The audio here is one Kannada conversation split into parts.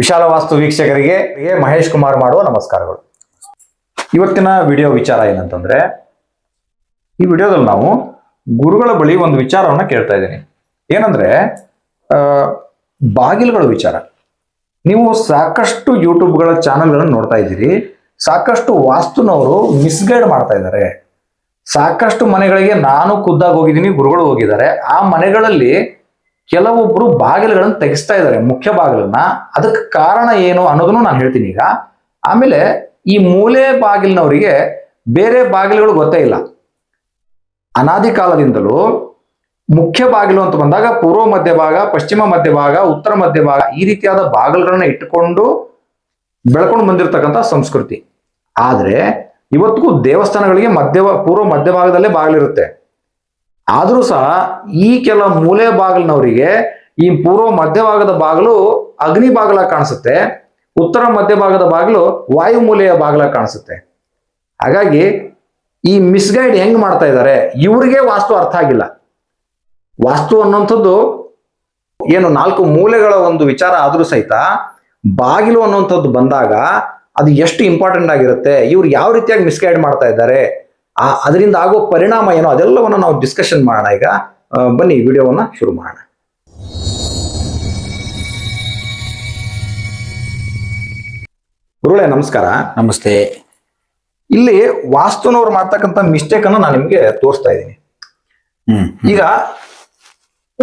ವಿಶಾಲ ವಾಸ್ತು ವೀಕ್ಷಕರಿಗೆ ಮಹೇಶ್ ಕುಮಾರ್ ಮಾಡುವ ನಮಸ್ಕಾರಗಳು. ಇವತ್ತಿನ ವಿಡಿಯೋ ವಿಚಾರ ಏನಂತಂದ್ರೆ, ಈ ವಿಡಿಯೋದಲ್ಲಿ ನಾವು ಗುರುಗಳ ಬಳಿ ಒಂದು ವಿಚಾರವನ್ನ ಕೇಳ್ತಾ ಇದ್ದೀನಿ. ಏನಂದ್ರೆ ಬಾಗಿಲುಗಳ ವಿಚಾರ. ನೀವು ಸಾಕಷ್ಟು ಯೂಟ್ಯೂಬ್ಗಳ ಚಾನೆಲ್ಗಳನ್ನು ನೋಡ್ತಾ ಇದ್ದೀರಿ, ಸಾಕಷ್ಟು ವಾಸ್ತುನವರು ಮಿಸ್ಗೈಡ್ ಮಾಡ್ತಾ ಇದ್ದಾರೆ. ಸಾಕಷ್ಟು ಮನೆಗಳಿಗೆ ನಾನು ಖುದ್ದಾಗಿ ಹೋಗಿದ್ದೀನಿ, ಗುರುಗಳು ಹೋಗಿದ್ದಾರೆ. ಆ ಮನೆಗಳಲ್ಲಿ ಕೆಲವೊಬ್ರು ಬಾಗಿಲುಗಳನ್ನು ತೆಗೆಸ್ತಾ ಇದ್ದಾರೆ, ಮುಖ್ಯ ಬಾಗಿಲನ್ನ. ಅದಕ್ಕೆ ಕಾರಣ ಏನು ಅನ್ನೋದನ್ನು ನಾನು ಹೇಳ್ತೀನಿ ಈಗ. ಆಮೇಲೆ ಈ ಮೂಲೆ ಬಾಗಿಲಿನವರಿಗೆ ಬೇರೆ ಬಾಗಿಲುಗಳು ಗೊತ್ತೇ ಇಲ್ಲ. ಅನಾದಿ ಕಾಲದಿಂದಲೂ ಮುಖ್ಯ ಬಾಗಿಲು ಅಂತ ಬಂದಾಗ ಪೂರ್ವ ಮಧ್ಯಭಾಗ ಪಶ್ಚಿಮ ಮಧ್ಯಭಾಗ ಉತ್ತರ ಮಧ್ಯಭಾಗ ಈ ರೀತಿಯಾದ ಬಾಗಿಲುಗಳನ್ನ ಇಟ್ಟುಕೊಂಡು ಬೆಳ್ಕೊಂಡು ಬಂದಿರತಕ್ಕಂಥ ಸಂಸ್ಕೃತಿ. ಆದ್ರೆ ಇವತ್ತಿಗೂ ದೇವಸ್ಥಾನಗಳಿಗೆ ಮಧ್ಯ, ಪೂರ್ವ ಮಧ್ಯಭಾಗದಲ್ಲೇ ಬಾಗಿಲಿರುತ್ತೆ. ಆದರೂ ಸಹ ಈ ಕೆಲ ಮೂಲೆ ಬಾಗಿಲಿನವರಿಗೆ ಈ ಪೂರ್ವ ಮಧ್ಯಭಾಗದ ಬಾಗಿಲು ಅಗ್ನಿ ಬಾಗಿಲ ಕಾಣಿಸುತ್ತೆ. ಉತ್ತರ ಮಧ್ಯಭಾಗದ ಬಾಗಿಲು ವಾಯು ಮೂಲೆಯ ಬಾಗಿಲ ಕಾಣಿಸುತ್ತೆ. ಹಾಗಾಗಿ ಈ ಮಿಸ್ಗೈಡ್ ಹೆಂಗ್ ಮಾಡ್ತಾ ಇದ್ದಾರೆ ಇವರಿಗೆ ವಾಸ್ತು ಅರ್ಥ ಆಗಿಲ್ಲ. ವಾಸ್ತು ಅನ್ನುವಂಥದ್ದು ಏನು ನಾಲ್ಕು ಮೂಲೆಗಳ ಒಂದು ವಿಚಾರ ಆದರೂ ಸಹಿತ ಬಾಗಿಲು ಅನ್ನುವಂಥದ್ದು ಬಂದಾಗ ಅದು ಎಷ್ಟು ಇಂಪಾರ್ಟೆಂಟ್ ಆಗಿರುತ್ತೆ? ಇವ್ರು ಯಾವ ರೀತಿಯಾಗಿ ಮಿಸ್ಗೈಡ್ ಮಾಡ್ತಾ ಇದ್ದಾರೆ? ಆ ಅದರಿಂದ ಆಗೋ ಪರಿಣಾಮ ಏನೋ ಅದೆಲ್ಲವನ್ನು ನಾವು ಡಿಸ್ಕಷನ್ ಮಾಡೋಣ. ಈಗ ಬನ್ನಿ ವಿಡಿಯೋವನ್ನ ಶುರು ಮಾಡೋಣ. ಗುರುಳೆ ನಮಸ್ಕಾರ. ನಮಸ್ತೆ. ಇಲ್ಲಿ ವಾಸ್ತುನವ್ರು ಮಾಡ್ತಕ್ಕಂಥ ಮಿಸ್ಟೇಕ್ ಅನ್ನು ನಾನು ನಿಮಗೆ ತೋರಿಸ್ತಾ ಇದ್ದೀನಿ. ಹ್ಮ್ ಈಗ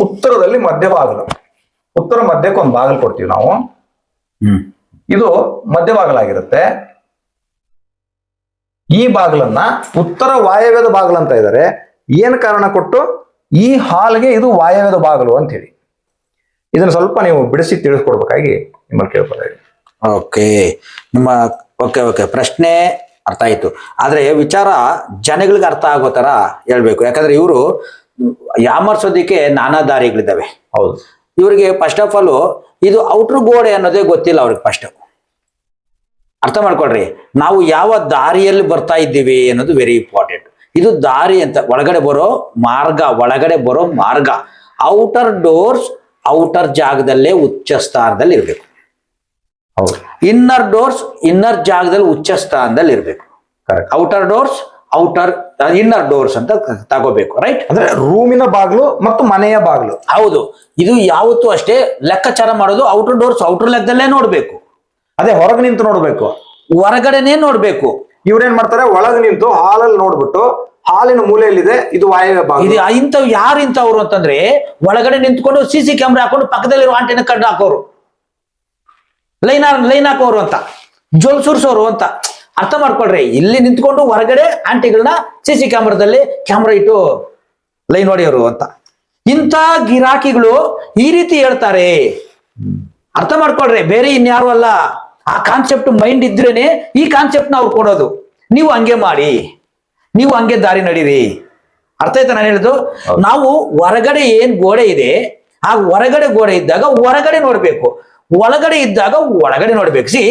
ಉತ್ತರದಲ್ಲಿ ಮಧ್ಯ ಬಾಗಿಲು ಉತ್ತರ ಮಧ್ಯಕ್ಕೆ ಒಂದು ಬಾಗಿಲು ಕೊಡ್ತೀವಿ ನಾವು. ಹ್ಮ್. ಇದು ಮಧ್ಯ ಬಾಗಿಲಾಗಿರುತ್ತೆ ಈ ಬಾಗಿಲನ್ನ ಉತ್ತರ ವಾಯವ್ಯದ ಬಾಗಿಲು ಅಂತ ಇದ್ದಾರೆ. ಏನ್ ಕಾರಣ ಕೊಟ್ಟು? ಈ ಹಾಲ್ಗೆ ಇದು ವಾಯವ್ಯದ ಬಾಗಿಲು ಅಂತ ಹೇಳಿ. ಇದನ್ನ ಸ್ವಲ್ಪ ನೀವು ಬಿಡಿಸಿ ತಿಳಿಸ್ಕೊಡ್ಬೇಕಾಗಿ ನಿಮ್ಮಲ್ಲಿ ಕೇಳ್ಕೊತಾ ಓಕೆ. ನಿಮ್ಮ ಓಕೆ ಓಕೆ. ಪ್ರಶ್ನೆ ಅರ್ಥ ಆಯ್ತು. ಆದ್ರೆ ವಿಚಾರ ಜನಗಳಿಗೆ ಅರ್ಥ ಆಗೋ ತರ ಹೇಳ್ಬೇಕು. ಯಾಕಂದ್ರೆ ಇವರು ಯಾಮರ್ಸೋದಿಕ್ಕೆ ನಾನಾ ದಾರಿಗಳಿದ್ದಾವೆ. ಹೌದು. ಇವರಿಗೆ ಫಸ್ಟ್ ಆಫ್ ಆಲ್ ಇದು ಔಟ್ರ್ ಗೋಡೆ ಅನ್ನೋದೇ ಗೊತ್ತಿಲ್ಲ ಅವ್ರಿಗೆ ಫಸ್ಟ್ ಅರ್ಥ ಮಾಡ್ಕೊಳ್ರಿ. ನಾವು ಯಾವ ದಾರಿಯಲ್ಲಿ ಬರ್ತಾ ಇದ್ದೀವಿ ಅನ್ನೋದು ವೆರಿ ಇಂಪಾರ್ಟೆಂಟ್ ಇದು ದಾರಿ ಅಂತ ಒಳಗಡೆ ಬರೋ ಮಾರ್ಗ ಒಳಗಡೆ ಬರೋ ಮಾರ್ಗ. ಔಟರ್ ಡೋರ್ಸ್ ಔಟರ್ ಜಾಗದಲ್ಲೇ ಉಚ್ಚ ಸ್ಥಾನದಲ್ಲಿ ಇರಬೇಕು. ಹೌದು. ಇನ್ನರ್ ಡೋರ್ಸ್ ಇನ್ನರ್ ಜಾಗದಲ್ಲಿ ಉಚ್ಚ ಸ್ಥಾನದಲ್ಲಿ ಇರಬೇಕು. Correct outer doors outer inner doors ಅಂತ ತಗೋಬೇಕು ರೈಟ್ ಅಂದ್ರೆ ರೂಮಿನ ಬಾಗಿಲು ಮತ್ತು ಮನೆಯ ಬಾಗಿಲು. ಹೌದು. ಇದು ಯಾವತ್ತೂ ಅಷ್ಟೇ ಲೆಕ್ಕಾಚಾರ ಮಾಡೋದು ಔಟರ್ ಡೋರ್ಸ್ ಔಟರ್ ಲೆಕ್ಕದಲ್ಲೇ ನೋಡ್ಬೇಕು. ಅದೇ ಹೊರಗೆ ನಿಂತು ನೋಡ್ಬೇಕು. ಹೊರಗಡೆನೆ ನೋಡ್ಬೇಕು. ಇವ್ರೇನ್ ಮಾಡ್ತಾರೆ? ಒಳಗೆ ನಿಂತು ಹಾಲಲ್ಲಿ ನೋಡ್ಬಿಟ್ಟು ಹಾಲಿನ ಮೂಲೆಯಲ್ಲಿದೆ ಇದು ವಾಯವ್ಯ ಇದು ಬಾಗಿಲು ಇಂಥವ್ ಯಾರು ಇಂಥವ್ರು ಅಂತಂದ್ರೆ ಒಳಗಡೆ ನಿಂತ್ಕೊಂಡು ಸಿ ಸಿ ಕ್ಯಾಮ್ರಾ ಹಾಕೊಂಡು ಪಕ್ಕದಲ್ಲಿರೋ ಆಂಟಿನ ಕಡ್ಡು ಹಾಕೋರು. ಲೈನ್ ಲೈನ್ ಹಾಕೋರು ಅಂತ. ಜೋಲ್ ಸುರ್ಸೋರು ಅಂತ. ಅರ್ಥ ಮಾಡ್ಕೊಳ್ರಿ. ಇಲ್ಲಿ ನಿಂತ್ಕೊಂಡು ಹೊರಗಡೆ ಆಂಟಿಗಳನ್ನ ಸಿ ಸಿ ಕ್ಯಾಮ್ರಾದಲ್ಲಿ ಕ್ಯಾಮ್ರಾ ಇಟ್ಟು ಲೈನ್ ಹೊಡೆಯೋರು ಅಂತ. ಇಂಥ ಗಿರಾಕಿಗಳು ಈ ರೀತಿ ಹೇಳ್ತಾರೆ. ಅರ್ಥ ಮಾಡ್ಕೊಳ್ರಿ. ಬೇರೆ ಇನ್ಯಾರು ಅಲ್ಲ. ಆ ಕಾನ್ಸೆಪ್ಟ್ ಮೈಂಡ್ ಇದ್ರೇನೆ ಈ ಕಾನ್ಸೆಪ್ಟ್ನ ಅವ್ರು ಕೊಡೋದು. ನೀವು ಹಂಗೆ ಮಾಡಿ. ನೀವು ಹಂಗೆ ದಾರಿ ನಡೀರಿ. ಅರ್ಥ ಆಯ್ತಾ ನಾನು ಹೇಳುದು? ನಾವು ಹೊರಗಡೆ ಏನ್ ಗೋಡೆ ಇದೆ ಆ ಹೊರಗಡೆ ಗೋಡೆ ಇದ್ದಾಗ ಹೊರಗಡೆ ನೋಡ್ಬೇಕು. ಒಳಗಡೆ ಇದ್ದಾಗ ಒಳಗಡೆ ನೋಡ್ಬೇಕು. ಸಿ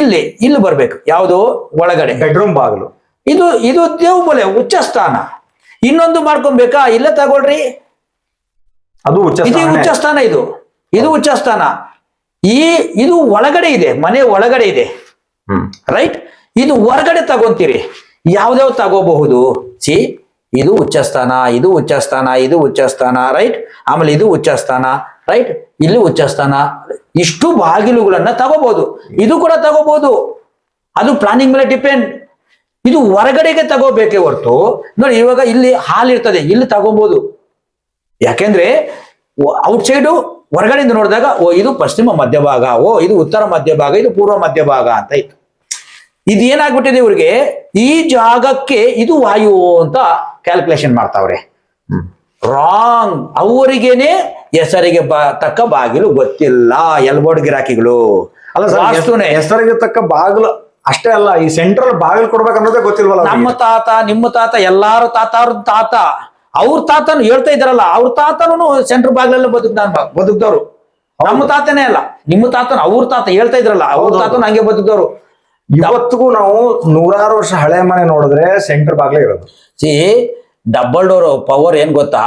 ಇಲ್ಲಿ ಇಲ್ಲಿ ಬರ್ಬೇಕು. ಯಾವುದು? ಒಳಗಡೆ. ಬೆಡ್ರೂಮ್ ಬಾಗಿಲು. ಇದು ಇದು ದೇವ್ ಬೊಲೆ ಉಚ್ಚ ಸ್ಥಾನ ಇನ್ನೊಂದು ಮಾಡ್ಕೊಬೇಕಾ? ಇಲ್ಲ ತಗೊಳ್ರಿ. ಅದು ಉಚ್ಚ ಇದು. ಉಚ್ಚ ಸ್ಥಾನ ಇದು. ಇದು ಉಚ್ಚ ಸ್ಥಾನ ಈ ಇದು ಒಳಗಡೆ ಇದೆ ಮನೆ ಒಳಗಡೆ ಇದೆ. ಹ್ಮ್. ರೈಟ್ ಇದು ಹೊರಗಡೆ ತಗೊಂತೀರಿ. ಯಾವ್ದಾವ್ ತಗೋಬಹುದು? ಸಿ ಇದು ಉಚ್ಚಸ್ಥಾನ ಇದು ಉಚ್ಚಸ್ಥಾನ ಇದು ಉಚ್ಚಸ್ಥಾನ ರೈಟ್ ಆಮೇಲೆ ಇದು ಉಚ್ಚಸ್ಥಾನ ರೈಟ್ ಇಲ್ಲಿ ಉಚ್ಚಸ್ಥಾನ ಇಷ್ಟು ಬಾಗಿಲುಗಳನ್ನ ತಗೋಬಹುದು. ಇದು ಕೂಡ ತಗೋಬಹುದು. ಅದು ಪ್ಲಾನಿಂಗ್ ಮೇಲೆ ಡಿಪೆಂಡ್ ಇದು ಹೊರಗಡೆಗೆ ತಗೋಬೇಕೇ ಹೊರತು. ನೋಡಿ ಇವಾಗ ಇಲ್ಲಿ ಹಾಲ್ ಇರ್ತದೆ ಇಲ್ಲಿ ತಗೋಬಹುದು. ಯಾಕೆಂದ್ರೆ ಔಟ್ಸೈಡು ಹೊರಗಡೆಯಿಂದ ನೋಡಿದಾಗ ಓ ಇದು ಪಶ್ಚಿಮ ಮಧ್ಯಭಾಗ ಓ ಇದು ಉತ್ತರ ಮಧ್ಯಭಾಗ ಇದು ಪೂರ್ವ ಮಧ್ಯಭಾಗ ಅಂತ ಇತ್ತು. ಇದು ಏನಾಗ್ಬಿಟ್ಟಿದೆ ಇವ್ರಿಗೆ? ಈ ಜಾಗಕ್ಕೆ ಇದು ವಾಯು ಅಂತ ಕ್ಯಾಲ್ಕುಲೇಷನ್ ಮಾಡ್ತಾವ್ರೆ. ರಾಂಗ್ ಅವರಿಗೇನೆ ಹೆಸರಿಗೆ ಬ ತಕ್ಕ ಬಾಗಿಲು ಗೊತ್ತಿಲ್ಲ ಎಲ್ಬೋರ್ಡ್ ಗಿರಾಕಿಗಳು. ಅಲ್ಲ ಹೆಸರಿಗೆ ತಕ್ಕ ಬಾಗಿಲು ಅಷ್ಟೇ ಅಲ್ಲ ಈ ಸೆಂಟ್ರಲ್ ಬಾಗಿಲು ಕೊಡ್ಬೇಕನ್ನೋದೇ ಗೊತ್ತಿಲ್ವಲ್ಲ. ನಮ್ಮ ತಾತ ನಿಮ್ಮ ತಾತ ಎಲ್ಲಾರು ತಾತಾರ ತಾತ. ಅವ್ರ ತಾತನು ಹೇಳ್ತಾ ಇದಾರಲ್ಲ ಅವ್ರ ತಾತನೂ ಸೆಂಟ್ರ್ ಬಾಗ್ಲಲ್ಲೇ ಬದುಕ್ ಬದುಕ್ದವ್ರು. ನಮ್ಮ ತಾತನೇ ಅಲ್ಲ ನಿಮ್ಮ ತಾತನ ಅವ್ರ ತಾತ ಹೇಳ್ತಾ ಇದ್ರಲ್ಲ ಅವ್ರ. ತಾತನ ಹಂಗೆ ಬದುಕ್ದವ್ರು. ಯಾವತ್ತಿಗೂ ನಾವು ನೂರಾರು ವರ್ಷ ಹಳೆ ಮನೆ ನೋಡಿದ್ರೆ ಸೆಂಟರ್ ಬಾಗ್ಲೇ ಇರೋದು. ಸಿ ಡಬಲ್ ಡೋರ್ ಪವರ್ ಏನ್ ಗೊತ್ತಾ?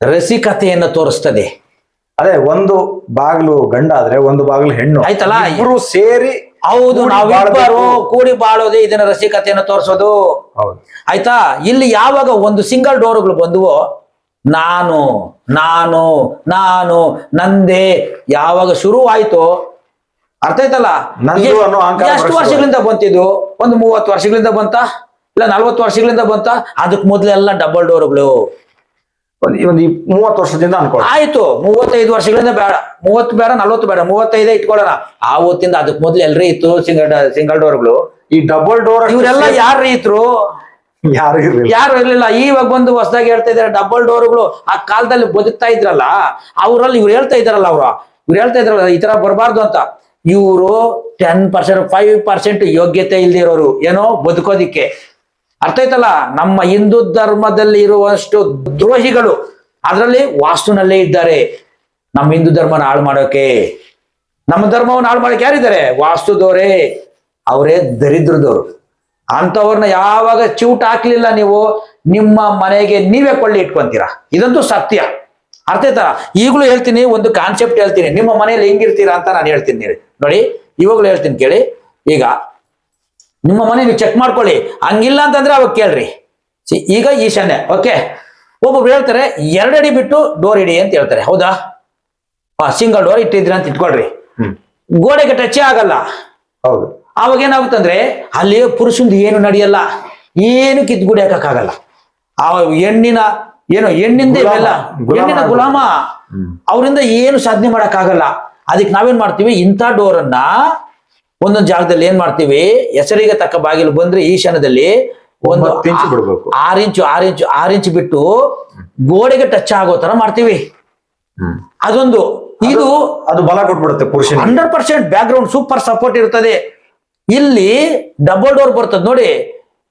ರಸಿಕತೆಯನ್ನು ತೋರಿಸ್ತದೆ. ಅದೇ ಒಂದು ಬಾಗಿಲು ಗಂಡ ಆದ್ರೆ ಒಂದು ಬಾಗಿಲು ಹೆಣ್ಣು. ಆಯ್ತಲ್ಲ? ಇಬ್ರು ಸೇರಿ ಹೌದು ನಾವಿಬ್ಬರು ಕೂಡಿ ಬಾಳೋದೇ ಇದನ್ನ ರಸಿಕತೆಯನ್ನು ತೋರಿಸೋದು. ಹೌದು. ಆಯ್ತಾ? ಇಲ್ಲಿ ಯಾವಾಗ ಒಂದು ಸಿಂಗಲ್ ಡೋರ್ಗಳು ಬಂದುವೋ ನಾನು ನಾನು ನಾನು ನಂದೇ ಯಾವಾಗ ಶುರು ಆಯ್ತೋ ಅರ್ಥ ಆಯ್ತಲ್ಲ? ಎಷ್ಟು ವರ್ಷಗಳಿಂದ ಬಂತಿದ್ದು? ಒಂದು ಮೂವತ್ತು ವರ್ಷಗಳಿಂದ ಬಂತ? ಇಲ್ಲ ನಲ್ವತ್ತು ವರ್ಷಗಳಿಂದ ಬಂತ? ಅದಕ್ಕೆ ಮೊದ್ಲೆಲ್ಲ ಡಬಲ್ ಡೋರ್ಗಳು ಒಂದ್ ಮೂವತ್ತು ವರ್ಷದಿಂದ ಅನ್ಕೊಳ್ಳಿ. ಆಯ್ತು ಮೂವತ್ತೈದು ವರ್ಷಗಳಿಂದ ಬೇಡ. ಮೂವತ್ತು ಬೇಡ ನಲ್ವತ್ತು ಬೇಡ ಮೂವತ್ತೈದೇ ಇಟ್ಕೊಳ್ಳೋಣ. ಹೊತ್ತಿಂದ ಅದಕ್ಕೆ ಮೊದ್ಲು ಎಲ್ರಿ ಇತ್ತು ಸಿಂಗಲ್ ಸಿಂಗಲ್ ಡೋರ್ಗಳು. ಈ ಡಬಲ್ ಡೋರ್ ಇವರೆಲ್ಲ ಯಾರು ಇದ್ರು? ಯಾರು ಇರ್ಲಿಲ್ಲ. ಯಾರು ಇರ್ಲಿಲ್ಲ. ಇವಾಗ ಬಂದು ಹೊಸದಾಗಿ ಹೇಳ್ತಾ ಇದಾರೆ ಡಬಲ್ ಡೋರ್ಗಳು ಆ ಕಾಲದಲ್ಲಿ ಬದುಕ್ತಾ ಇದ್ರಲ್ಲ ಅವರಲ್ಲಿ ಇವ್ರು ಹೇಳ್ತಾ ಇದಾರಲ್ಲ ಅವ್ರು. ಇವ್ರು ಹೇಳ್ತಾ ಇದ್ರಲ್ಲ ಈ ತರ ಬರಬಾರ್ದು ಅಂತ. ಇವರು ಟೆನ್ ಪರ್ಸೆಂಟ್ ಫೈವ್ ಪರ್ಸೆಂಟ್ ಯೋಗ್ಯತೆ ಇಲ್ದಿರೋರು ಏನೋ ಬದುಕೋದಿಕ್ಕೆ. ಅರ್ಥ ಆಯ್ತಲ್ಲ? ನಮ್ಮ ಹಿಂದೂ ಧರ್ಮದಲ್ಲಿ ಇರುವಷ್ಟು ದ್ರೋಹಿಗಳು ಅದರಲ್ಲಿ ವಾಸ್ತುನಲ್ಲೇ ಇದ್ದಾರೆ. ನಮ್ಮ ಹಿಂದೂ ಧರ್ಮನ ಹಾಳು ಮಾಡೋಕೆ. ನಮ್ಮ ಧರ್ಮವನ್ನು ಹಾಳು ಮಾಡಕ್ಕೆ ಯಾರಿದ್ದಾರೆ? ವಾಸ್ತುದವರೇ. ಅವರೇ ದರಿದ್ರದವರು. ಅಂಥವ್ರನ್ನ ಯಾವಾಗ ಚೂಟ್ ಹಾಕ್ಲಿಲ್ಲ ನೀವು, ನಿಮ್ಮ ಮನೆಗೆ ನೀವೇ ಕೊಳ್ಳಿ ಇಟ್ಕೊಂತೀರಾ? ಇದಂತೂ ಸತ್ಯ. ಅರ್ಥ ಆಯ್ತಾ ಈಗಲೂ ಹೇಳ್ತೀನಿ, ಒಂದು ಕಾನ್ಸೆಪ್ಟ್ ಹೇಳ್ತೀನಿ. ನಿಮ್ಮ ಮನೆಯಲ್ಲಿ ಹೆಂಗಿರ್ತೀರಾ ಅಂತ ನಾನು ಹೇಳ್ತೀನಿ ನೋಡಿ. ನೋಡಿ, ಇವಾಗಲೂ ಹೇಳ್ತೀನಿ ಕೇಳಿ. ಈಗ ನಿಮ್ಮ ಮನೆ ನೀವು ಚೆಕ್ ಮಾಡ್ಕೊಳ್ಳಿ. ಹಂಗಿಲ್ಲ ಅಂತಂದ್ರೆ ಅವಾಗ ಕೇಳ್ರಿ. ಸಿ ಈಗ ಈಶಾನ್ಯ ಓಕೆ ಒಬ್ಬೊಬ್ರು ಹೇಳ್ತಾರೆ ಎರಡಡಿ ಬಿಟ್ಟು ಡೋರ್ ಇಡಿ ಅಂತ ಹೇಳ್ತಾರೆ. ಹೌದಾ? ಸಿಂಗಲ್ ಡೋರ್ ಇಟ್ಟಿದ್ರಿ ಅಂತ ಇಟ್ಕೊಳ್ರಿ. ಗೋಡೆಗೆ ಟಚ್ ಆಗಲ್ಲ. ಹೌದು. ಅವಾಗ ಏನಾಗುತ್ತಂದ್ರೆ ಅಲ್ಲಿ ಪುರುಷಂದು ಏನು ನಡೆಯಲ್ಲ. ಏನು ಕಿತ್ಗುಡಿ ಹಾಕಕ್ಕಾಗಲ್ಲ. ಆ ಹೆಣ್ಣಿನ ಏನು ಹೆಣ್ಣಿಂದ. ಇವೆಲ್ಲ ಹೆಣ್ಣಿನ ಗುಲಾಮ. ಅವರಿಂದ ಏನು ಸಾಧನೆ ಮಾಡಕ್ಕಾಗಲ್ಲ. ಅದಕ್ಕೆ ನಾವೇನ್ ಮಾಡ್ತೀವಿ? ಇಂಥ ಡೋರನ್ನ ಒಂದೊಂದು ಜಾಗದಲ್ಲಿ ಏನ್ ಮಾಡ್ತೀವಿ? ಹೆಸರಿಗೆ ತಕ್ಕ ಬಾಗಿಲು ಬಂದ್ರೆ ಈಶಾನ್ಯದಲ್ಲಿ ಒಂದು ಇಂಚು ಬಿಡ್ಬೇಕು. ಆರು ಇಂಚು ಆರ್ ಇಂಚು ಆರು ಇಂಚು ಬಿಟ್ಟು ಗೋಡೆಗೆ ಟಚ್ ಆಗೋ ತರ ಮಾಡ್ತೀವಿ. ಅದೊಂದು. ಇದು ಅದು ಬಲ ಕೊಟ್ಬಿಡುತ್ತೆ ಪುರುಷ hundred percent background super support ಇರ್ತದೆ. ಇಲ್ಲಿ ಡಬಲ್ ಡೋರ್ ಬರ್ತದೆ ನೋಡಿ.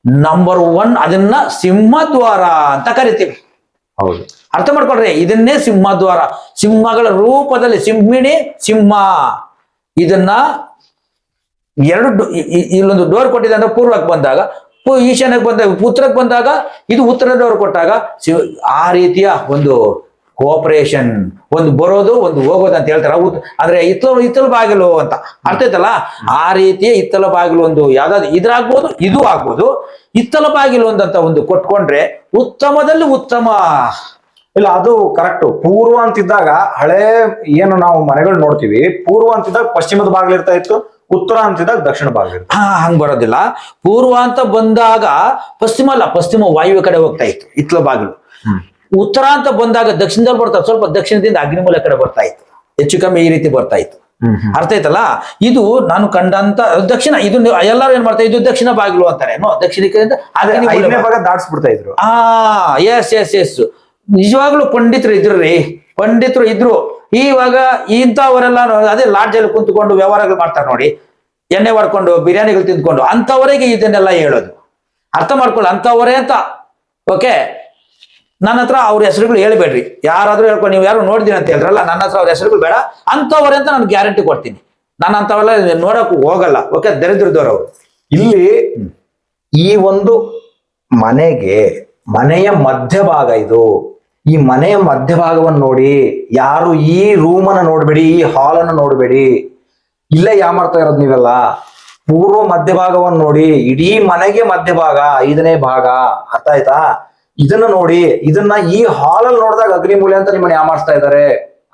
ನಂಬರ್ ಒನ್ ಅದನ್ನ ಸಿಂಹದ್ವಾರ ಅಂತ ಕರಿತೀವಿ. ಹೌದು. ಅರ್ಥ ಮಾಡ್ಕೊಳ್ರಿ ಇದನ್ನೇ ಸಿಂಹದ್ವಾರ ಸಿಂಹಗಳ ರೂಪದಲ್ಲಿ ಸಿಂಹಿಣಿ ಸಿಂಹ. ಇದನ್ನ ಎರಡು ಇಲ್ಲೊಂದು ಡೋರ್ ಕೊಟ್ಟಿದೆ ಅಂದ್ರೆ ಪೂರ್ವಕ್ಕೆ ಬಂದಾಗ ಈಶಾನ್ಯಕ್ಕೆ ಬಂದಾಗ ಉತ್ತರಕ್ಕೆ ಬಂದಾಗ, ಇದು ಉತ್ತರ ಡೋರ್ ಕೊಟ್ಟಾಗ ಆ ರೀತಿಯ ಒಂದು ಕೋಆಪರೇಷನ್ ಒಂದು ಬರೋದು, ಒಂದು ಹೋಗೋದು ಅಂತ ಹೇಳ್ತಾರೆ. ಅಂದ್ರೆ ಇತ್ತಲ ಇತ್ತಲ ಬಾಗಿಲು ಅಂತ. ಅರ್ಥ ಆಯ್ತಲ್ಲ? ಆ ರೀತಿಯ ಇತ್ತಲ ಬಾಗಿಲು ಒಂದು ಯಾವ್ದಾದ್ರು ಇದ್ರಾಗ್ಬೋದು, ಇದು ಆಗ್ಬೋದು. ಇತ್ತಲ ಬಾಗಿಲು ಅಂತ ಒಂದು ಕೊಟ್ಕೊಂಡ್ರೆ ಉತ್ತಮದಲ್ಲಿ ಉತ್ತಮ. ಇಲ್ಲ, ಅದು ಕರೆಕ್ಟ್ ಪೂರ್ವ ಅಂತಿದ್ದಾಗ ಹಳೆ ಏನು ನಾವು ಮನೆಗಳು ನೋಡ್ತೀವಿ, ಪೂರ್ವ ಅಂತಿದ್ದಾಗ ಪಶ್ಚಿಮದ ಬಾಗಿಲು ಇರ್ತಾ ಇತ್ತು ಉತ್ತರ ಅಂತಿದ್ದಾಗ ದಕ್ಷಿಣ ಭಾಗ ಹಾ ಹಂಗ ಬರೋದಿಲ್ಲ. ಪೂರ್ವ ಅಂತ ಬಂದಾಗ ಪಶ್ಚಿಮ ಅಲ್ಲ ಪಶ್ಚಿಮ ವಾಯುವ್ಯ ಕಡೆ ಹೋಗ್ತಾ ಇತ್ತು ಇತ್ಲ ಬಾಗಿಲು ಉತ್ತರ ಅಂತ ಬಂದಾಗ ದಕ್ಷಿಣದಲ್ಲಿ ಬರ್ತಾ ಸ್ವಲ್ಪ ದಕ್ಷಿಣದಿಂದ ಅಗ್ನಿಮೂಲ ಕಡೆ ಬರ್ತಾ ಇತ್ತು. ಹೆಚ್ಚು ಕಮ್ಮಿ ಈ ರೀತಿ ಬರ್ತಾ ಇತ್ತು. ಅರ್ಥ ಆಯ್ತಲ್ಲ? ಇದು ನಾನು ಕಂಡಂತ ದಕ್ಷಿಣ ಇದು ಎಲ್ಲರೂ ಏನ್ ಮಾಡ್ತಾ ಇದು ದಕ್ಷಿಣ ಬಾಗಿಲು ಅಂತಾರೆ. ಭಾಗ. ದಾಟಿಸ್ಬಿಡ್ತಾ ಇದ್ರು. ಆ ಎಸ್ ಎಸ್ ಎಸ್ ನಿಜವಾಗ್ಲೂ ಪಂಡಿತರು ಇದ್ರು ರೀ ಪಂಡಿತರು ಇದ್ರು. ಇವಾಗ ಇಂಥವರೆಲ್ಲ ಅದೇ ಲಾಡ್ಜಲ್ಲಿ ಕುಂತ್ಕೊಂಡು ವ್ಯವಹಾರಗಳು ಮಾಡ್ತಾರೆ ನೋಡಿ. ಎಣ್ಣೆ ಹೊಡ್ಕೊಂಡು ಬಿರಿಯಾನಿಗಳು ತಿಂದ್ಕೊಂಡು, ಅಂಥವರಿಗೆ ಇದನ್ನೆಲ್ಲ ಹೇಳೋದು. ಅರ್ಥ ಮಾಡ್ಕೊಳ್ಳಿ, ಅಂಥವರೇ ಅಂತ. ಓಕೆ ನನ್ನ ಹತ್ರ ಅವ್ರ ಹೆಸರುಗಳು ಹೇಳ್ಬೇಡ್ರಿ. ಯಾರಾದ್ರೂ ಹೇಳ್ಕೊಂಡು ನೀವು ಯಾರು ನೋಡಿದೀನಿ ಅಂತ ಹೇಳ್ರಲ್ಲ ನನ್ನ ಹತ್ರ ಅವ್ರ ಹೆಸರುಗಳು ಬೇಡ. ಅಂಥವ್ರೆ ಅಂತ ನಾನು ಗ್ಯಾರಂಟಿ ಕೊಡ್ತೀನಿ. ನಾನು ಅಂಥವೆಲ್ಲ ನೋಡಕ್ ಹೋಗಲ್ಲ. ಓಕೆ ದರಿದ್ರದವ್ರವ್ರು ಇಲ್ಲಿ ಈ ಒಂದು ಮನೆಗೆ, ಮನೆಯ ಮಧ್ಯಭಾಗ ಇದು. ಈ ಮನೆಯ ಮಧ್ಯಭಾಗವನ್ನು ನೋಡಿ, ಯಾರು ಈ ರೂಮನ್ನ ನೋಡಬೇಡಿ, ಈ ಹಾಲನ್ನು ನೋಡಬೇಡಿ. ಇಲ್ಲೇ ಯಾಮಾರ್ತಾ ಇರೋದು ನೀವೆಲ್ಲ? ಪೂರ್ವ ಮಧ್ಯಭಾಗವನ್ನು ನೋಡಿ, ಇಡೀ ಮನೆಗೆ ಮಧ್ಯಭಾಗ, ಐದನೇ ಭಾಗ. ಅರ್ಥ ಆಯ್ತಾ? ಇದನ್ನ ನೋಡಿ, ಇದನ್ನ ಈ ಹಾಲಲ್ಲಿ ನೋಡಿದಾಗ ಅಗ್ನಿಮೂಲೆ ಅಂತ ನಿಮ್ಮನ್ನ ಮಾಡ್ತಾ ಇದ್ದಾರೆ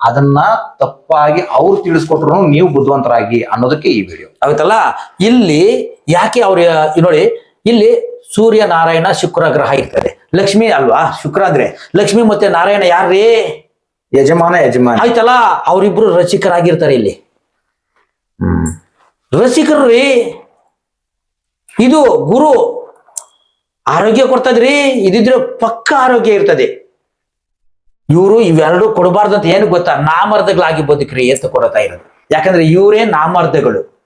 ಅದನ್ನ ತಪ್ಪಾಗಿ ಅವ್ರು ತಿಳಿಸ್ಕೊಟ್ರು ನೀವು ಬುದ್ಧಿವಂತರಾಗಿ ಅನ್ನೋದಕ್ಕೆ ಈ ವಿಡಿಯೋ ಆಗುತ್ತಲ್ಲ? ಇಲ್ಲಿ ಯಾಕೆ ಅವ್ರ ನೋಡಿ, ಇಲ್ಲಿ ಸೂರ್ಯ ನಾರಾಯಣ ಶುಕ್ರ ಗ್ರಹ ಇರ್ತದೆ. ಲಕ್ಷ್ಮಿ ಅಲ್ವಾ? ಶುಕ್ರ ಅಂದ್ರೆ ಲಕ್ಷ್ಮಿ ಮತ್ತೆ ನಾರಾಯಣ ಯಾರ್ರೀ? ಯಜಮಾನ ಯಜಮಾನ. ಆಯ್ತಲ್ಲ ಅವರಿಬ್ರು ರಸಿಕರಾಗಿರ್ತಾರೆ ಇಲ್ಲಿ. ಹ್ಮ್. ರಸಿಕರು ರೀ ಇದು ಗುರು ಆರೋಗ್ಯ ಕೊಡ್ತದ್ರಿ? ಇದಿದ್ರೆ ಪಕ್ಕ ಆರೋಗ್ಯ ಇರ್ತದೆ. ಇವರು ಇವೆರಡು ಕೊಡಬಾರ್ದು ಅಂತ ಏನು ಗೊತ್ತಾ? ನಾಮರ್ಧಗಳಾಗಿ ಬದುಕ್ರಿ ಅಂತ ಕೊಡತಾ ಇರೋದು. ಯಾಕಂದ್ರೆ ಇವರೇ ನಾಮರ್ಧಗಳು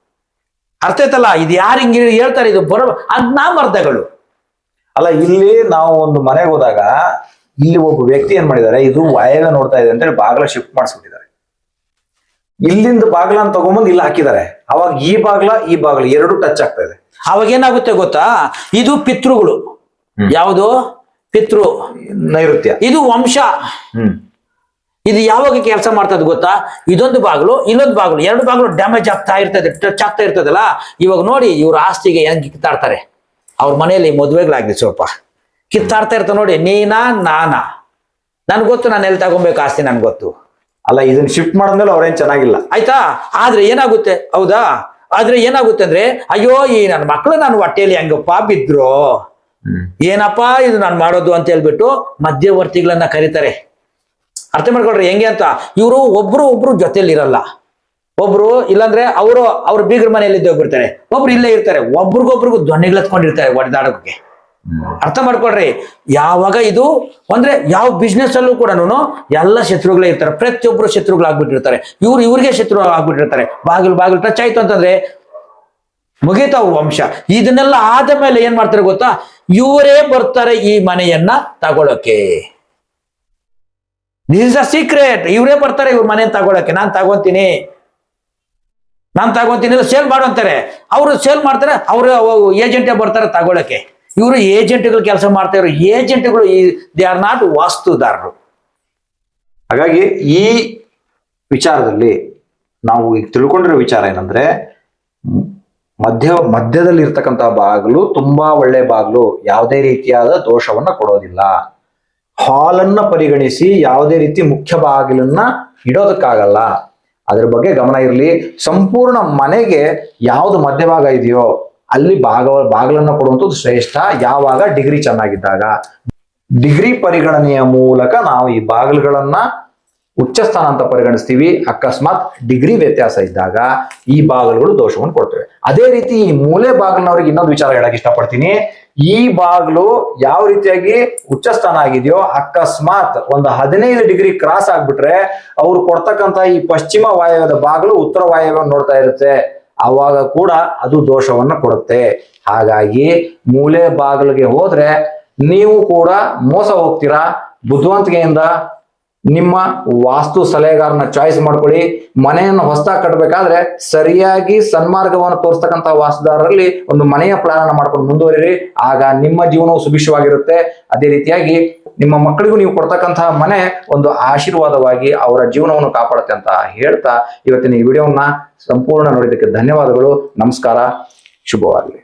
ಅರ್ಥ ಆಯ್ತಲ್ಲ? ಇದು ಯಾರು ಹಿಂಗೆ ಹೇಳ್ತಾರೆ? ಇದು ಬರೋ ಅದ್ ನಾಮರ್ಧಗಳು ಅಲ್ಲ ಇಲ್ಲಿ ನಾವು ಒಂದು ಮನೆಗೆ ಹೋದಾಗ ಇಲ್ಲಿ ಒಬ್ಬ ವ್ಯಕ್ತಿ ಏನ್ ಮಾಡಿದ್ದಾರೆ ಇದು ವಾಯವ್ಯ ನೋಡ್ತಾ ಇದೆ ಅಂತೇಳಿ ಬಾಗ್ಲ ಶಿಫ್ಟ್ ಮಾಡಿಸ್ಬಿಟ್ಟಿದ್ದಾರೆ. ಇಲ್ಲಿಂದ ಬಾಗ್ಲನ್ನ ತಗೊಂಬಂದು ಇಲ್ಲಿ ಹಾಕಿದ್ದಾರೆ. ಅವಾಗ ಈ ಬಾಗ್ಲ ಈ ಬಾಗ್ಲ ಎರಡು ಟಚ್ ಆಗ್ತಾ ಇದೆ. ಅವಾಗ ಏನಾಗುತ್ತೆ ಗೊತ್ತಾ? ಇದು ಪಿತೃಗಳು. ಯಾವುದು? ಪಿತೃ. ನೈಋತ್ಯ. ಇದು ವಂಶ. ಹ್ಮ್. ಇದು ಯಾವಾಗ ಕೆಲಸ ಮಾಡ್ತದೆ ಗೊತ್ತಾ? ಇದೊಂದು ಬಾಗಿಲು ಇನ್ನೊಂದು ಬಾಗಿಲು. ಎರಡು ಬಾಗಿಲು ಡ್ಯಾಮೇಜ್ ಆಗ್ತಾ ಇರ್ತದೆ ಟಚ್ ಆಗ್ತಾ ಇರ್ತದಲ್ಲ? ಇವಾಗ ನೋಡಿ ಇವ್ರ ಆಸ್ತಿಗೆ ಹೆಂಗ್ ಕಿತ್ತಾಡ್ತಾರೆ. ಅವ್ರ ಮನೆಯಲ್ಲಿ ಮದುವೆಗಳಾಗಿದೆ ಸ್ವಲ್ಪ. ಕಿತ್ತಾಡ್ತಾ ಇರ್ತ ನೋಡಿ ನೀನಾ ನಾನಾ. ನನ್ಗೆ ಗೊತ್ತು ನಾನು ಎಲ್ಲಿ ತಗೊಬೇಕು ಆಸ್ತಿ ನನ್ಗೆ ಗೊತ್ತು. ಅಲ್ಲ ಇದನ್ನ ಶಿಫ್ಟ್ ಮಾಡಿದ್ಮೇಲೆ ಅವ್ರೇನ್ ಚೆನ್ನಾಗಿಲ್ಲ. ಆಯ್ತಾ? ಆದ್ರೆ ಏನಾಗುತ್ತೆ? ಹೌದಾ? ಆದ್ರೆ ಏನಾಗುತ್ತೆ ಅಂದ್ರೆ ಅಯ್ಯೋ ಈ ನನ್ನ ಮಕ್ಕಳು ನಾನು ಹೊಟ್ಟೆಯಲ್ಲಿ ಹೆಂಗಪ್ಪ ಬಿದ್ರು? ಏನಪ್ಪಾ ಇದು ನಾನು ಮಾಡೋದು ಅಂತ ಹೇಳ್ಬಿಟ್ಟು ಮಧ್ಯವರ್ತಿಗಳನ್ನ ಕರೀತಾರೆ. ಅರ್ಥ ಮಾಡ್ಕೊಳ್ರಿ ಹೆಂಗೆ ಅಂತ? ಇವರು ಒಬ್ರು ಒಬ್ರು ಜೊತೆಲಿ ಇರಲ್ಲ ಒಬ್ರು ಇಲ್ಲಾಂದ್ರೆ ಅವರು ಅವ್ರ ಬೀಗರ ಮನೆಯಲ್ಲಿ ಹೋಗ್ಬಿಡ್ತಾರೆ. ಒಬ್ರು ಇಲ್ಲೇ ಇರ್ತಾರೆ. ಒಬ್ರಿಗೊಬ್ರಿಗೂ ಧ್ವನಿಗಳತ್ಕೊಂಡಿರ್ತಾರೆ ಒಡೆದಾಡೋಕೆ ಅರ್ಥ ಮಾಡ್ಕೊಳ್ರಿ. ಯಾವಾಗ ಇದು ಅಂದ್ರೆ ಯಾವ ಬಿಸ್ನೆಸ್ ಅಲ್ಲೂ ಕೂಡ ಎಲ್ಲ ಶತ್ರುಗಳೇ ಇರ್ತಾರೆ. ಪ್ರತಿಯೊಬ್ರು ಶತ್ರುಗಳಾಗ್ಬಿಟ್ಟಿರ್ತಾರೆ ಇವ್ರು ಇವ್ರಿಗೆ ಶತ್ರು ಆಗ್ಬಿಟ್ಟಿರ್ತಾರೆ. ಬಾಗಿಲು ಬಾಗಿಲು ಟಚ್ ಆಯ್ತು ಅಂತಂದ್ರೆ ಮುಗೀತಾ ವಂಶ. ಇದನ್ನೆಲ್ಲ ಆದ ಮೇಲೆ ಏನ್ ಮಾಡ್ತಾರೆ ಗೊತ್ತಾ? ಇವರೇ ಬರ್ತಾರೆ ಈ ಮನೆಯನ್ನ ತಗೊಳಕ್ಕೆ. ದಿಸ್ ಅ ಸೀಕ್ರೆಟ್ ಇವರೇ ಬರ್ತಾರೆ ಇವ್ರ ಮನೆ ತಗೊಳಕ್ಕೆ. ನಾನ್ ತಗೊಂತೀನಿ. ನಾನ್ ತಗೊಂತೀನಿ ಸೇಲ್ ಮಾಡು ಅಂತಾರೆ. ಅವರು ಸೇಲ್ ಮಾಡ್ತಾರೆ, ಅವರು ಏಜೆಂಟೇ ಬರ್ತಾರೆ ತಗೊಳಕ್ಕೆ. ಇವರು ಏಜೆಂಟ್ಗಳು ಕೆಲಸ ಮಾಡ್ತಾ ಇರೋ ಏಜೆಂಟ್ಗಳು ದೇ ಆರ್ ನಾಟ್ ವಾಸ್ತುದಾರರು. ಹಾಗಾಗಿ ಈ ವಿಚಾರದಲ್ಲಿ ನಾವು ಈಗ ತಿಳ್ಕೊಂಡಿರೋ ವಿಚಾರ ಏನಂದ್ರೆ, ಮಧ್ಯ, ಮಧ್ಯದಲ್ಲಿ ಇರ್ತಕ್ಕಂತಹ ಬಾಗಿಲು ತುಂಬಾ ಒಳ್ಳೆ ಬಾಗಿಲು, ಯಾವುದೇ ರೀತಿಯಾದ ದೋಷವನ್ನ ಕೊಡೋದಿಲ್ಲ. ಹಾಲನ್ನ ಪರಿಗಣಿಸಿ ಯಾವುದೇ ರೀತಿ ಮುಖ್ಯ ಬಾಗಿಲನ್ನ ಇಡೋದಕ್ಕಾಗಲ್ಲ. ಅದ್ರ ಬಗ್ಗೆ ಗಮನ ಇರಲಿ. ಸಂಪೂರ್ಣ ಮನೆಗೆ ಯಾವ್ದು ಮಧ್ಯಭಾಗ ಇದೆಯೋ ಅಲ್ಲಿ ಭಾಗ ಬಾಗಿಲನ್ನು ಕೊಡುವಂಥದ್ದು ಶ್ರೇಷ್ಠ. ಯಾವಾಗ ಡಿಗ್ರಿ ಚೆನ್ನಾಗಿದ್ದಾಗ. ಡಿಗ್ರಿ ಪರಿಗಣನೆಯ ಮೂಲಕ ನಾವು ಈ ಬಾಗಿಲುಗಳನ್ನ ಉಚ್ಚ ಸ್ಥಾನ ಅಂತ ಪರಿಗಣಿಸ್ತೀವಿ. ಅಕಸ್ಮಾತ್ ಡಿಗ್ರಿ ವ್ಯತ್ಯಾಸ ಇದ್ದಾಗ ಈ ಬಾಗಿಲುಗಳು ದೋಷವನ್ನು ಕೊಡ್ತವೆ. ಅದೇ ರೀತಿ ಈ ಮೂಲೆ ಬಾಗಿಲಿನವ್ರಿಗೆ ಇನ್ನೊಂದು ವಿಚಾರ ಹೇಳಕ್ ಇಷ್ಟಪಡ್ತೀನಿ. ಈ ಬಾಗ್ಲು ಯಾವ ರೀತಿಯಾಗಿ ಉಚ್ಚ ಸ್ಥಾನ ಆಗಿದೆಯೋ ಅಕಸ್ಮಾತ್ ಒಂದು ಹದಿನೈದು ಡಿಗ್ರಿ ಕ್ರಾಸ್ ಆಗ್ಬಿಟ್ರೆ ಅವ್ರು ಕೊಡ್ತಕ್ಕಂತ ಈ ಪಶ್ಚಿಮ ವಾಯವ್ಯದ ಬಾಗಿಲು ಉತ್ತರ ವಾಯವ್ಯ ನೋಡ್ತಾ ಇರುತ್ತೆ. ಆವಾಗ ಕೂಡ ಅದು ದೋಷವನ್ನು ಕೊಡುತ್ತೆ. ಹಾಗಾಗಿ ಮೂಲೆ ಬಾಗಿಲಿಗೆ ಹೋದ್ರೆ ನೀವು ಕೂಡ ಮೋಸ ಹೋಗ್ತೀರಾ? ಬುದ್ಧಿವಂತಿಕೆಯಿಂದ ನಿಮ್ಮ ವಾಸ್ತು ಸಲಹೆಗಾರನ ಚಾಯ್ಸ್ ಮಾಡ್ಕೊಳ್ಳಿ. ಮನೆಯನ್ನು ಹೊಸದಾಗಿ ಕಟ್ಟಬೇಕಾದ್ರೆ ಸರಿಯಾಗಿ ಸನ್ಮಾರ್ಗವನ್ನು ತೋರಿಸ್ತಕ್ಕಂಥ ವಾಸ್ತುದಾರರಲ್ಲಿ ಒಂದು ಮನೆಯ ಪ್ಲಾನ್ ಮಾಡ್ಕೊಂಡು ಮುಂದುವರಿರಿ. ಆಗ ನಿಮ್ಮ ಜೀವನವು ಸುಭಿಕ್ಷವಾಗಿರುತ್ತೆ. ಅದೇ ರೀತಿಯಾಗಿ ನಿಮ್ಮ ಮಕ್ಕಳಿಗೂ ನೀವು ಕೊಡ್ತಕ್ಕಂತಹ ಮನೆ ಒಂದು ಆಶೀರ್ವಾದವಾಗಿ ಅವರ ಜೀವನವನ್ನು ಕಾಪಾಡುತ್ತೆ ಅಂತ ಹೇಳ್ತಾ ಇವತ್ತಿನ ಈ ವಿಡಿಯೋವನ್ನ ಸಂಪೂರ್ಣ ನೋಡಿದ್ದಕ್ಕೆ ಧನ್ಯವಾದಗಳು. ನಮಸ್ಕಾರ. ಶುಭವಾಗಲಿ.